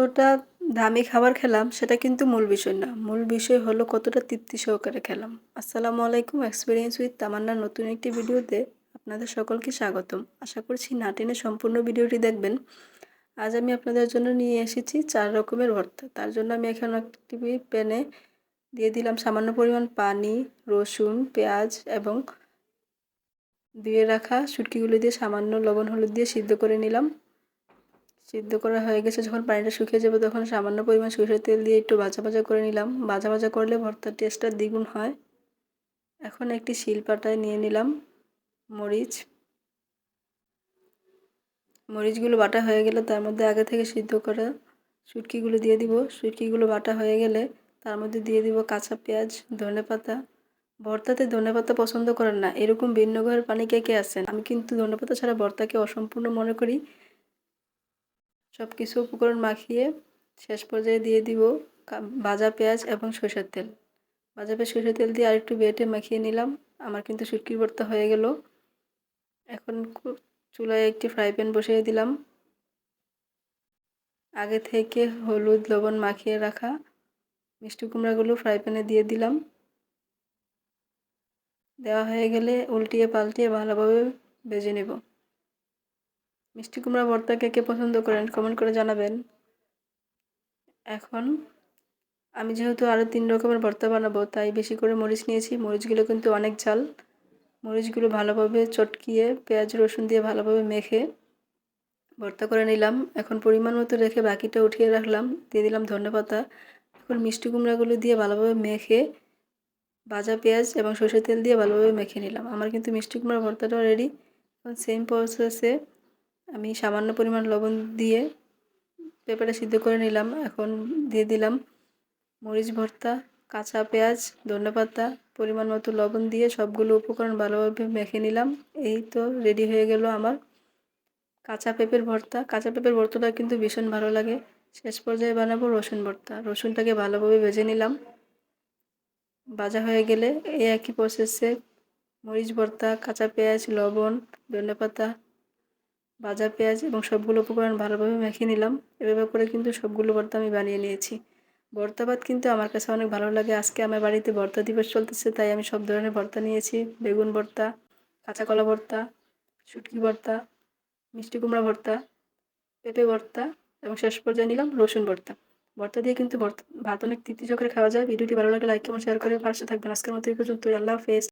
কতটা দামি খাবার খেলাম সেটা কিন্তু মূল বিষয় না। মূল বিষয় হলো কতটা তৃপ্তি সহকারে খেলাম। আসসালামু আলাইকুম এক্সপিরিয়েন্স উইথ তামান্নার নতুন একটি ভিডিওতে আপনাদের সকলকে স্বাগতম। আশা করছি না টেনে সম্পূর্ণ ভিডিওটি দেখবেন। আজ আমি আপনাদের জন্য নিয়ে এসেছি চার রকমের ভর্তা। তার জন্য আমি এখানে একটি প্যানে দিয়ে দিলাম সামান্য পরিমাণ পানি, রসুন, পেঁয়াজ এবং দিয়ে রাখা শুটকিগুলো দিয়ে সামান্য লবণ হলুদ দিয়ে সিদ্ধ করে নিলাম। সিদ্ধ করা হয়ে গেছে। যখন পানিটা শুকিয়ে যাবে তখন সামান্য পরিমাণ সরষের তেল দিয়ে একটু ভাজা ভাজা করে নিলাম। ভাজা ভাজা করলে ভর্তার টেস্টটা দ্বিগুণ হয়। এখন একটি শিলপাটায় নিয়ে নিলাম মরিচ। মরিচগুলো বাটা হয়ে গেলে তার মধ্যে আগে থেকে সিদ্ধ করা শুটকিগুলো দিয়ে দিব। শুটকিগুলো বাটা হয়ে গেলে তার মধ্যে দিয়ে দিব কাঁচা পেঁয়াজ, ধনে পাতা। ভর্তাতে ধনে পাতা পছন্দ করেন না। এরকম ভিন্ন ঘরের পানি কে কে আছেন? আমি কিন্তু ধনে পাতা ছাড়া ভর্তাকে অসম্পূর্ণ মনে করি। সব কিছু উপকরণ মাখিয়ে শেষ পর্যায়ে দিয়ে দিব ভাজা পেঁয়াজ এবং সরষের তেল। ভাজা পেঁয়াজ, সরষের তেল দিয়ে আরেকটু বেটে মাখিয়ে নিলাম। আমার কিন্তু শুটকির ভর্তা হয়ে গেল। এখন চুলায় একটি ফ্রাই প্যান বসিয়ে দিলাম। আগে থেকে হলুদ, লবণ মাখিয়ে রাখা মিষ্টি কুমড়াগুলো ফ্রাই প্যানে দিয়ে দিলাম। দেওয়া হয়ে গেলে উল্টিয়ে পাল্টিয়ে ভালোভাবে ভেজে নেব। মিষ্টি কুমড়া ভর্তা কে কে পছন্দ করেন কমেন্ট করে জানাবেন। এখন, আমি যেহেতু আরও তিন রকমের ভর্তা বানাবো, তাই বেশি করে মরিচ নিয়েছি। মরিচগুলো কিন্তু অনেক ঝাল। মরিচগুলো ভালোভাবে চটকিয়ে পেঁয়াজ, রসুন দিয়ে ভালোভাবে মেখে ভর্তা করে নিলাম। এখন পরিমাণ মতো রেখে বাকিটা উঠিয়ে রাখলাম। দিয়ে দিলাম ধনে পাতা। এখন মিষ্টি কুমড়াগুলো দিয়ে ভালোভাবে মেখে ভাজা পেঁয়াজ এবং সরষের তেল দিয়ে ভালোভাবে মেখে নিলাম। আমার কিন্তু মিষ্টি কুমড়া ভর্তাটাও রেডি এখন সেম প্রসেসে আমি সামান্য পরিমাণ লবণ দিয়ে পেঁপেটা সিদ্ধ করে নিলাম। এখন দিয়ে দিলাম মরিচ ভর্তা, কাঁচা পেঁয়াজ ধনেপাতা পরিমাণ মতো লবণ দিয়ে সবগুলো উপকরণ ভালোভাবে মেখে নিলাম। এই তো রেডি হয়ে গেল আমার কাঁচা পেঁপের ভর্তা। কাঁচা পেঁপের ভর্তাটা কিন্তু ভীষণ ভালো লাগে। শেষ পর্যায়ে বানাবো রসুন ভর্তা। রসুনটাকে ভালোভাবে ভেজে নিলাম। ভাজা হয়ে গেলে এই একই প্রসেসে মরিচ ভর্তা, কাঁচা পেঁয়াজ, লবণ ধনেপাতা ভাজা পেঁয়াজ এবং সবগুলো উপকরণ ভালোভাবে মেখে নিলাম। এভাবে করে কিন্তু সবগুলো ভর্তা আমি বানিয়ে নিয়েছি। ভর্তা ভাত কিন্তু আমার কাছে অনেক ভালো লাগে। আজকে আমার বাড়িতে ভর্তা দিবস চলতেছে, তাই আমি সব ধরনের ভর্তা নিয়েছি। বেগুন ভর্তা, কাঁচা কলা ভর্তা, শুটকি ভর্তা, মিষ্টি কুমড়া ভর্তা, পেঁপে ভর্তা এবং শেষ পর্যায়ে নিলাম রসুন ভর্তা। ভর্তা দিয়ে কিন্তু ভাত অনেক তৃপ্তি চোখে খাওয়া যায়। ভিডিওটি ভালো লাগে লাইক এবং শেয়ার করে পাশে থাকবেন। আজকের মতো এই পর্যন্ত আল্লাহ হাফেজ।